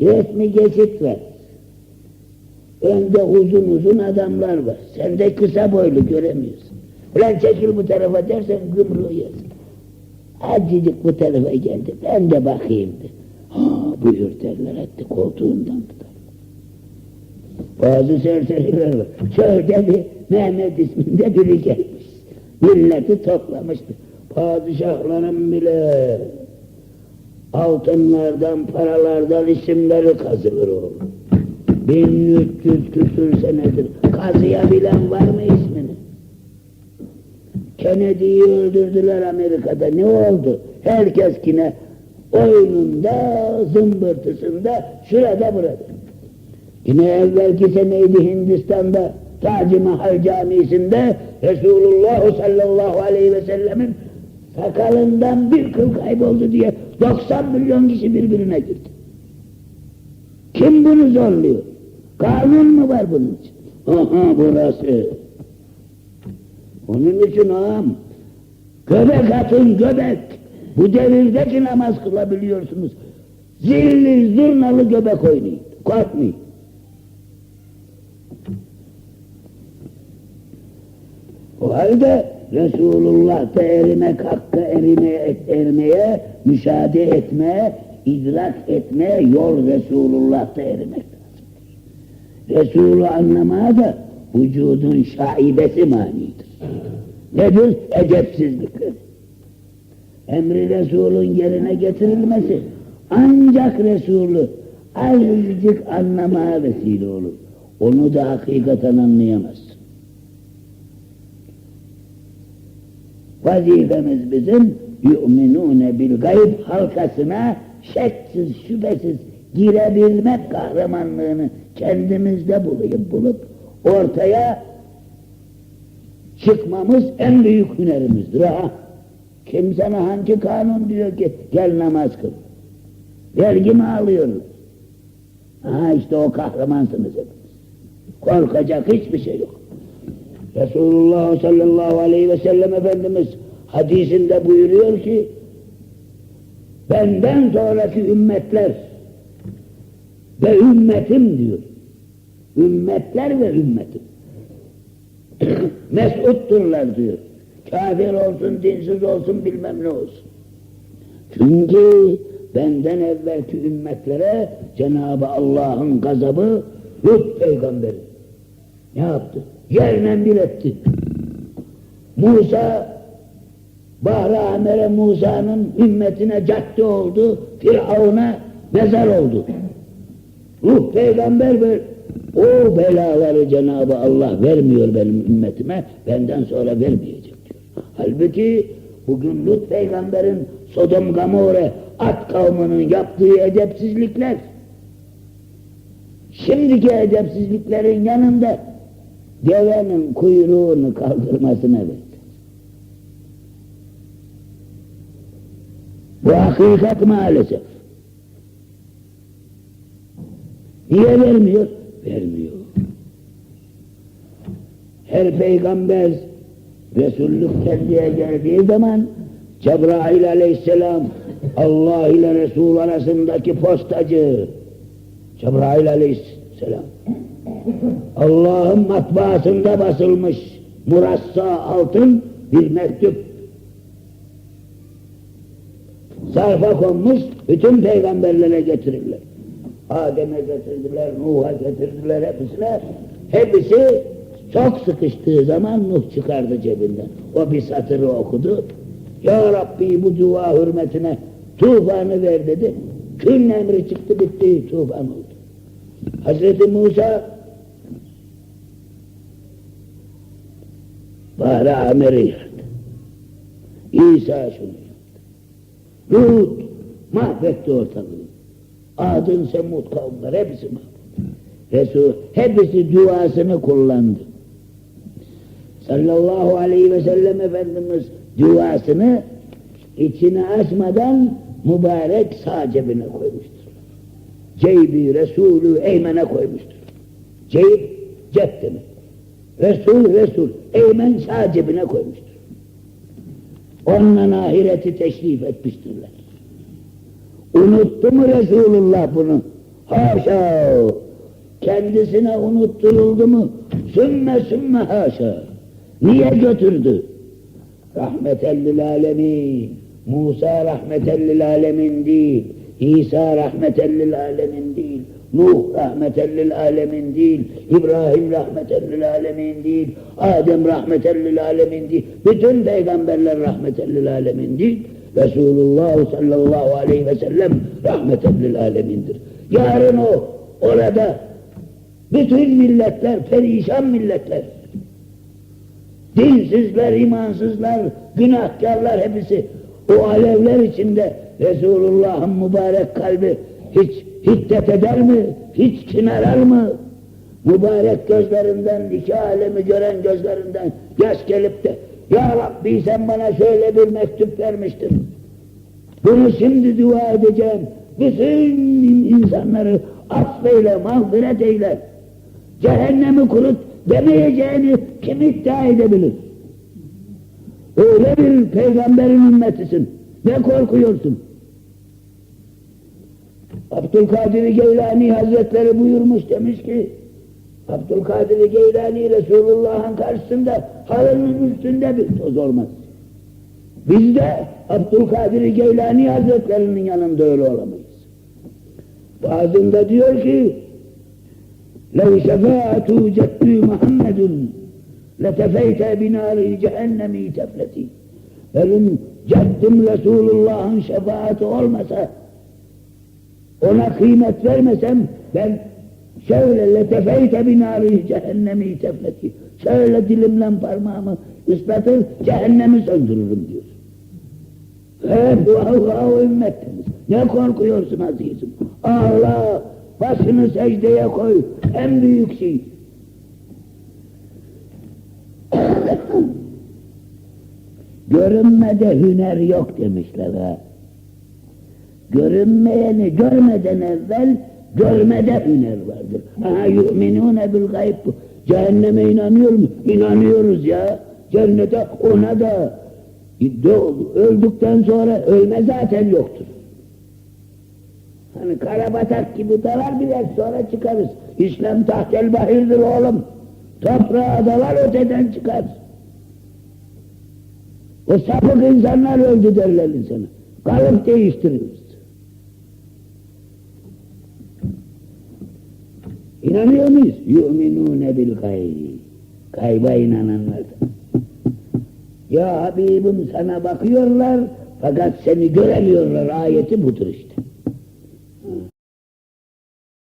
Resmi geçit var. Önde uzun uzun adamlar var. Sen de kısa boylu göremiyorsun. Ulan çekil bu tarafa dersen gımrığı yersin. Azıcık bu tarafa geldi. Ben de bakayım de. Ha buyur derler etti koltuğundan tutar. Bazı serseriler var. Şöyle bir Mehmet isminde biri gelmiş. Milleti toplamıştı. Padişahların bile altınlardan, paralardan isimleri kazılır oğlum. 1300 küsür senedir. Kazıya bilen var mı ismini? Kennedy'yi öldürdüler Amerika'da. Ne oldu? Herkes yine oyununda, zımbırtısında, şurada burada. Yine evvelki seneydi Hindistan'da Tac Mahal Camisi'nde Resulullah sallallahu aleyhi ve sellemin sakalından bir kıl kayboldu diye 90 milyon kişi birbirine girdi. Kim bunu zorluyor? Kanun mu var bunun için? Aha burası. Onun için ağam, göbek atın göbek. Bu devirde ki namaz kılabiliyorsunuz. Zilli zurnalı göbek oynayın. Korkmayın. O halde Resulullah'ta erimek hakkı erime, ermeye, müşahede etmeye, idrak etmeye yol Resulullah'ta erimek lazım. Resulü anlamaya da vücudun şaibesi manidir. Nedir? Edepsizliktir. Emri Resul'ün yerine getirilmesi ancak Resulü azıcık anlamaya vesile olur. Onu da hakikaten anlayamazsın. Vazifemiz bizim yu'minune bil gayb halkasına şeksiz şüphesiz girebilmek kahramanlığını kendimizde bulup bulup ortaya çıkmamız en büyük hünerimizdir. Ha. Kim hangi kanun diyor ki gel namaz kıl. Vergi mi alıyorlar? Ha işte o kahramansınız hepiniz. Korkacak hiçbir şey yok. Resulullah sallallahu aleyhi ve sellem Efendimiz hadisinde buyuruyor ki benden sonraki ümmetler ve ümmetim diyor. Ümmetler ve ümmetim. Mesutturlar diyor. Kafir olsun, dinsiz olsun, bilmem ne olsun. Çünkü benden evvelki ümmetlere Cenab-ı Allah'ın gazabı Lut peygamberi ne yaptı? Yerle bir etti. Musa Bahra Amer'e Musa'nın ümmetine cadde oldu, Firavun'a mezar oldu. Ruh peygamber ver. O belaları Cenab-ı Allah vermiyor benim ümmetime, benden sonra vermeyecek diyor. Halbuki bugün Lut peygamberin Sodom Gamore at kavminin yaptığı edepsizlikler, şimdiki edepsizliklerin yanında devenin kuyruğunu kaldırmasına verdi. Bu hakikat maalesef. Niye vermiyor? Vermiyor. Her peygamber Resullük kendiye geldiği zaman Cebrail aleyhisselam Allah ile Resul arasındaki postacı Cebrail aleyhisselam Allah'ın matbaasında basılmış murassa altın bir mektup sarfa konmuş bütün peygamberlere getirirler. Adem'e getirdiler, Nuh'a getirdiler hepsine. Hepsi çok sıkıştığı zaman Nuh çıkardı cebinden. O bir satırı okudu. Ya Rabbi bu dua hürmetine tufanı ver dedi. Kün emri çıktı bitti tufan oldu. Hazreti Musa Bahri Amer'i yaktı. İsa şunu yaptı. Lut mahvetti ortalığı. Adın Semud kavimler hepsi mahvetti. Resul hepsi duasını kullandı. Sallallahu aleyhi ve sellem Efendimiz duasını içine açmadan mübarek sağ cebine koymuştur. Ceybi Resulü Eymen'e koymuştur. Ceyb cep demek. Resul Resul Eymen sağ cebine koymuştur. Onunla ahireti teşrif etmiştirler. Unuttu mu Resulullah bunu? Haşa! Kendisine unutturuldu mu? Sümme sümme haşa! Niye götürdü? Rahmetellil alemin. Musa rahmetellil alemin değil. İsa rahmetellil alemin değil. Nuh rahmetellil alemin değil. İbrahim rahmetellil alemin değil. Adem rahmetellil alemin değil. Bütün peygamberler rahmetellil alemin değil. Resulullah sallallahu aleyhi ve sellem rahmetellil alemindir. Yarın o orada bütün milletler perişan milletler. Dinsizler, imansızlar, günahkarlar hepsi o alevler içinde Resulullah'ın mübarek kalbi hiç hiddet eder mi? Hiç kinarar mı? Mübarek gözlerinden, iki alemi gören gözlerinden yaş gelip de Ya Rabbi sen bana şöyle bir mektup vermiştin. Bunu şimdi dua edeceğim. Bütün insanları affeyle, mağfiret eyle. Cehennemi kurut demeyeceğini kim iddia edebilir? Öyle bir peygamberin ümmetisin. Ne korkuyorsun? Abdülkadir Geylani Hazretleri buyurmuş demiş ki Abdülkadir Geylani Resulullah'ın karşısında halının üstünde bir toz olmaz. Biz de Abdülkadir Geylani Hazretlerinin yanında öyle olamayız. Bazında diyor ki لَوْ شَفَاعَتُ جَدُّ مُحَمَّدٌ لَتَفَيْتَ بِنَارِ cehennemi tefleti. Benim caddim Resulullah'ın şefaati olmasa ona kıymet vermesem ben şöyle letefeyte binari cehennemi tefleti şöyle dilimle parmağımı ıslatır cehennemi söndürürüm diyor. Hep Allah ümmetimiz. Ne korkuyorsun azizim? Allah başını secdeye koy. En büyük şey. Görünmede hüner yok demişler ha. Görünmeyeni görmeden evvel görmede hüner vardır. Aha yu'minûne bil gayb bu. Cehenneme inanıyor mu? İnanıyoruz ya. Cennete ona da öldükten sonra ölme zaten yoktur. Hani karabatak gibi dalar biraz sonra çıkarız. İslam tahtel bahirdir oğlum. Toprağa dalar öteden çıkar. O sapık insanlar öldü derler insana. Kalıp değiştiriyoruz. İnanıyor muyuz? Yu'minûne bil gaybi. Gayba inananlardan. Ya Habibim sana bakıyorlar fakat seni göremiyorlar ayeti budur işte.